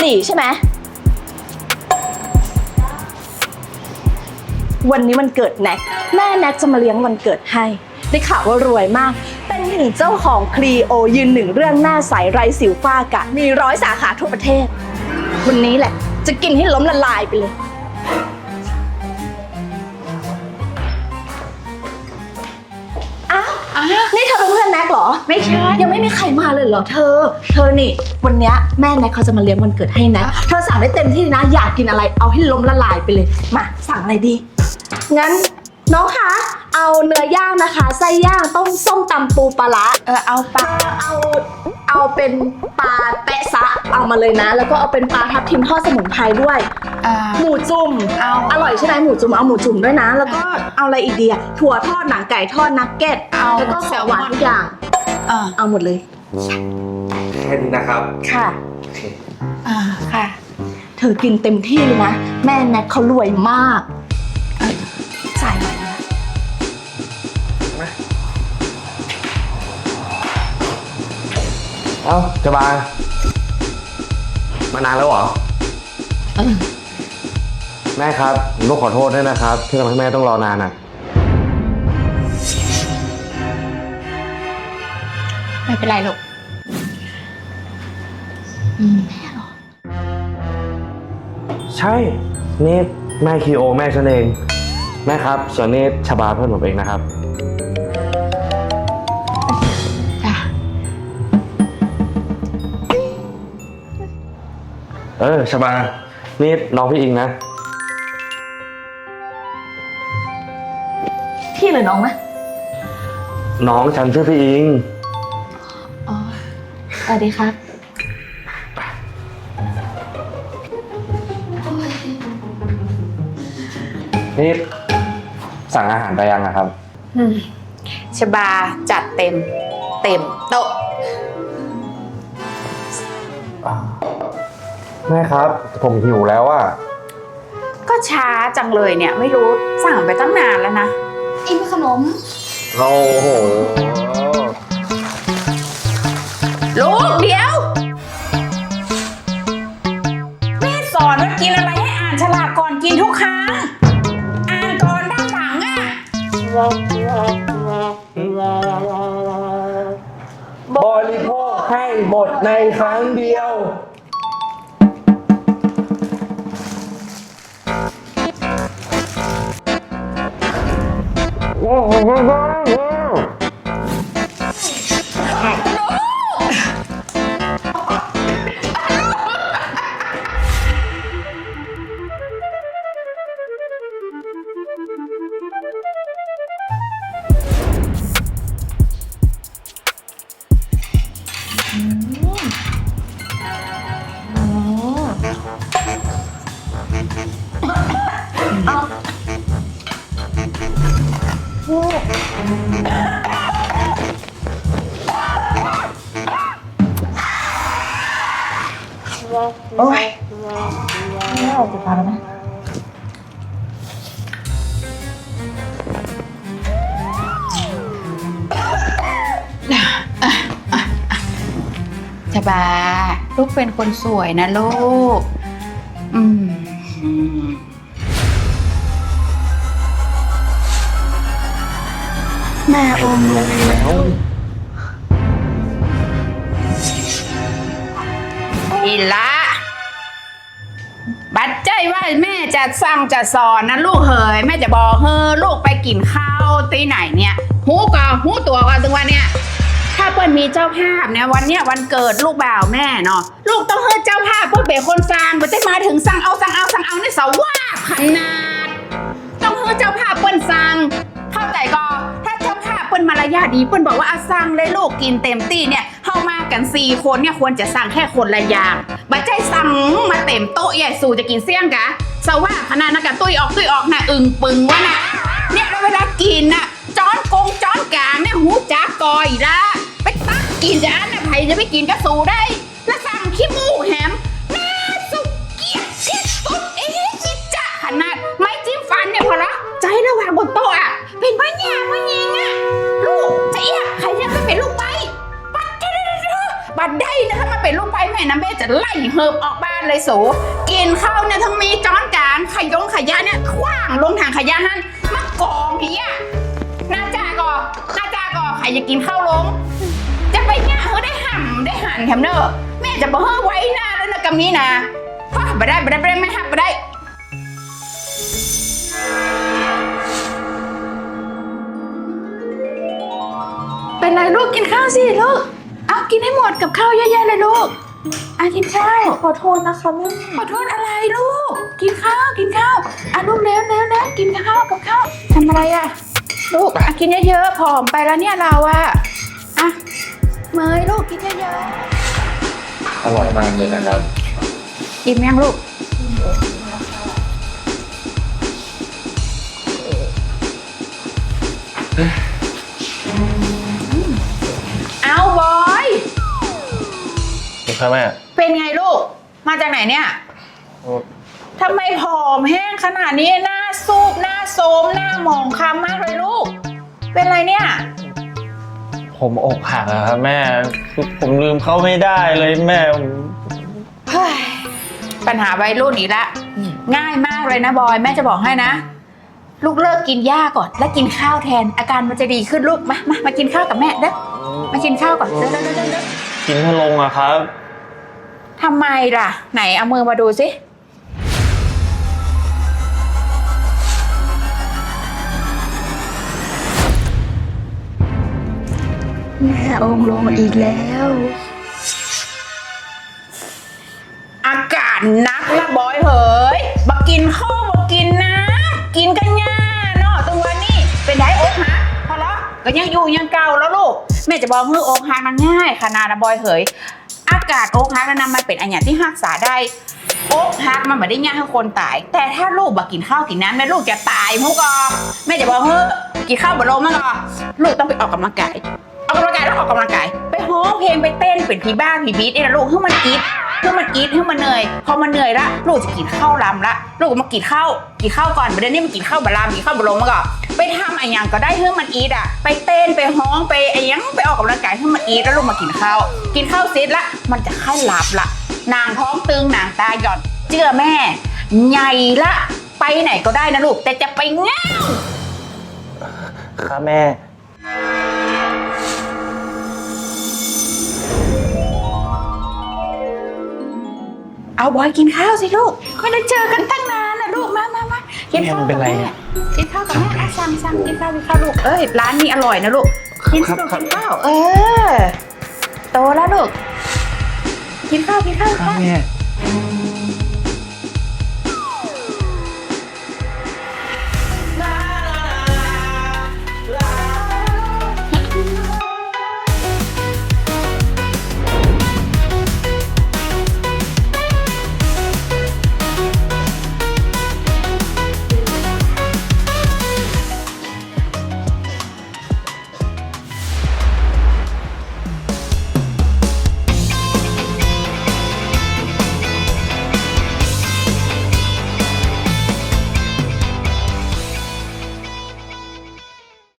หลีใช่ไหม วันนี้มันเกิดแน็ก แม่แน็กจะมาเลี้ยงวันเกิดให้ ได้ข่าวว่ารวยมาก เป็นถึงเจ้าของคลีโอยืนหนึ่งเรื่องหน้าใสไรสิวฝ้ากะ มีร้อยสาขาทั่วประเทศ วันนี้แหละ จะกินให้ล้มละลายไปเลย นเพื่อนแน็กเหรอ ไม่ใช่ ยังไม่มีใครมาเลยเหรอเธอ เธอนี่ วันเนี้ยแม่แน็กเขาจะมาเลี้ยงวันเกิดให้แน็กเธอสั่งได้เต็มที่นะอยากกินอะไรเอาให้ล้มละลายไปเลย มาสั่งอะไรดี งั้นน้องคะ เอาเนื้อย่างนะคะไส้ย่างต้มส้มตำปูปลาร้าเออเอาปลาเอาเอาเป็นปลาแปะซะเอามาเลยนะ แล้วก็เอาเป็นปลาทับทิมทอดสมุนไพรด้วย อ่า หมูจุ่มเอาอร่อยใช่ไหมหมูจุ่มเอาหมูจุ่มด้วยนะ แล้วก็เอาอะไรอีกดีอะถั่วทอดหนังไก่ทอดนักเก็ตเอาแล้วก็ของหวานแซลมอนทุกอย่าง อ่าเอาหมดเลย แค่นี้นะครับ ค่ะ อ่าค่ะ เธอกินเต็มที่เลยนะ แม่แน็กเขารวยมากจ่ายหน่อย เอ้าจะมานมานานแล้วเหรอเออแม่ครับผมต้องขอโทษด้วยนะครับ ที่ทำให้แม่ต้องรอนานอะ ไม่เป็นไรลูกใช่ นี่แม่คีโอแม่ฉันเอง แม่ครับ ส่วนนี้ชบาเพื่อนผมเองนะครับ เออชบา นี่น้องพี่อิงนะ พี่หรือน้องนะน้องฉันชื่อพี่อิง อ๋อสวัสดีครับนี่สั่งอาหารไปยังนะครับ อืมชบาจัดเต็ม เต็มโต๊ะ แม่ครับ ผมหิวแล้วอะก็ช้าจังเลยเนี่ย ไม่รู้สั่งไปตั้งนานแล้วนะ อิมขนม โอ้โหลูกเดี๋ยว แม่สอนว่ากินอะไรให้อ่านฉลากก่อนกินทุกครั้ง อ่านก่อนด้านหลังอะ บริโภคให้หมดในครั้งเดียว 我好像在 โอ้ยไม่ออกจากปากแล้วนะชบา ลูกเป็นคนสวยนะลูก อืมแม่อมเลย ว่าแม่จะสั่งจะสอนนะลูกเหยแม่จะบอกเฮ้อลูกไปกินข้าวที่ไหนเนี่ยหูก่อนหูตัวก่อนถึงวันเนี่ยถ้าเปิ้ลมีเจ้าภาพเนี่ยวันเนี้ยวันเกิดลูกบ่าวแม่เนาะลูกต้องเฮ้อเจ้าภาพเพื่อเป็นคนสั่งไม่ได้มาถึงสั่งเอาสั่งเอาสั่งเอาในเสาว่าขนาด ต้องเฮ้อเจ้าภาพเปิ้ลสั่งเข้าใจก็ถ้าเจ้าภาพเปิ้ลมารยาทดีเปิ้ลบอกว่าอาสั่งเลยลูกกินเต็มที่เนี่ยเข้ามากันสี่คนเนี่ยควรจะสั่งแค่คนละอย่าง บัจใจสั่งมาเต็มโต๊ะใหญ่สู่จะกินเสี่ยงกะสว่าขนาดนักกะตุ้ยออกตุ้ยออกนะอึงปึงวะนะเนี่ยแล้วเวลากินน่ะจ้อนกงจ้อนกลางเนี่ยหูจ้ากอยละไปตักกินจานน่ะใครจะไปกินกระสูได้ แล้วสั่งขี้มูกแหมน่าสุกเกลียที่สุดเอ๊ะจิจะขนาดไม่จิ้มฟันเนี่ยพอละใจระหว่างบนโต๊ะอะเป็นพะแยงพะยิง บัดได้นะถ้ามาเป็นลูกไปแม่นะแม่จะไล่เฮิบออกบ้านเลยสูกินข้าวเนี่ยทั้งมีจ้อนจานขยงขยะเนี่ยคว้างลงถังขยะหันมากองเฮียน้าจาก่อน้าจาก่อใครจะกินข้าวลง จะไปเนี่ยเฮอได้ห่ำได้หันแถมเนอะแม่จะบอกเฮ้ไว้หน้าแล้วนะกำนี้นะพ่อไปได้ไปได้ไปได้ไม่หักไปได้เป็นไรลูกกินข้าวสิลูก เอากินให้หมดกับข้าวเยอะๆเลยลูกอะกินข้าวขอโทษนะคะแม่ขอโทษอะไรลูก กินข้าวกินข้าวอะลูกเร็วเร็วเร็วกินข้าวกับข้าวทำอะไรอะ ลูกอะกินเยอะๆผอมไปแล้วเนี่ยเราอะอะเมยลูกกินเยอะอร่อยมากเลยนะครับ ๆอิ่มยังลูก ครับแม่เป็นไงลูก มาจากไหนเนี่ยทำไมผอมแห้งขนาดนี้หน้าซูบหน้าโซมหน้าหมองคล้ำมากเลยลูก เป็นไรเนี่ย ผมอกหักอะครับแม่คือผมลืมเขาไม่ได้เลยแม่เฮ้ยปัญหาวัยรุ่นอีกละง่ายมากเลยนะบอยแม่จะบอกให้นะ ลูกเลิกกินหญ้าก่อน แล้วกินข้าวแทน อาการมันจะดีขึ้นลูกมามามากินข้าวกับแม่เด้อมากินข้าวก่อนเด้อเด้อเด้อเด้อเด้อกินพะลงอะครับ ทำไมล่ะ ไหนเอามือมาดูสิแม่องลงอีกแล้ว อากาศนักละบอยเหยบักกินข้าวบักกินน้ำกินกันย่าเนาะตัวนี่เป็นไดอกฮะพอละก็ยังอยู่ยังเก่าแล้วลูกแม่จะบอกมืออกหักมันง่ายขนาดนะบอยเหย อากาศอกฮักนั้นนำมาเป็นอันอย่างที่ฮักษาได้อกฮักมันไม่ได้ง่ายให้คนตาย แต่ถ้าลูกบ่กินข้าวกินน้ำแม่ลูกจะตายมุกอแม่จะบอกเฮ้ยกินข้าวบ่โลมั้งอลูกต้องไปออกกำลังกายออกกำลังกายแล้วออกกำลังกาย ไปฮ้องเพลงไปเต้นเป็นผีบ้าผีบีทเอ้นะลูกให้มันกิ ดให้มันกิดให้มันเหนื่อย พอมันเหนื่อยละลูกจะกินข้าวลำละลูกมากินข้าวกินข้าวก่อนประเดี๋ยวนี้มันกินข้าวบะลามกินข้าวบะโลมั้งอไปทำไรอย่างก็ได้ให้มันอีดอะ ไปเต้นไปฮ้องไปไอ้หยังไปออกกำลังกายให้มันอีดแล้วลูกมากินข้าวกินข้าวเสร็จละมันจะค่อยหลับละนางท้องตึงนางตาหย่อนเชื่อแม่ ใหญ่ละ ไปไหนก็ได้นะลูกแต่จะไปง่ายครับแม่ เอาบอยกินข้าวสิลูกไม่ได้เจอกันตั้งนานนะลูกมามามากินข้าวแม่มันเป็นไรกับแม่เนี่ยกินข้าวกับแม่อะสั่งสั่งกินข้าวกินข้าวลูกเอ้ยร้านนี้อร่อยนะลูกกินครับลูกครับกินข้าวเออโตแล้วลูกกินข้าวกินข้าวกินครับข้าวแม่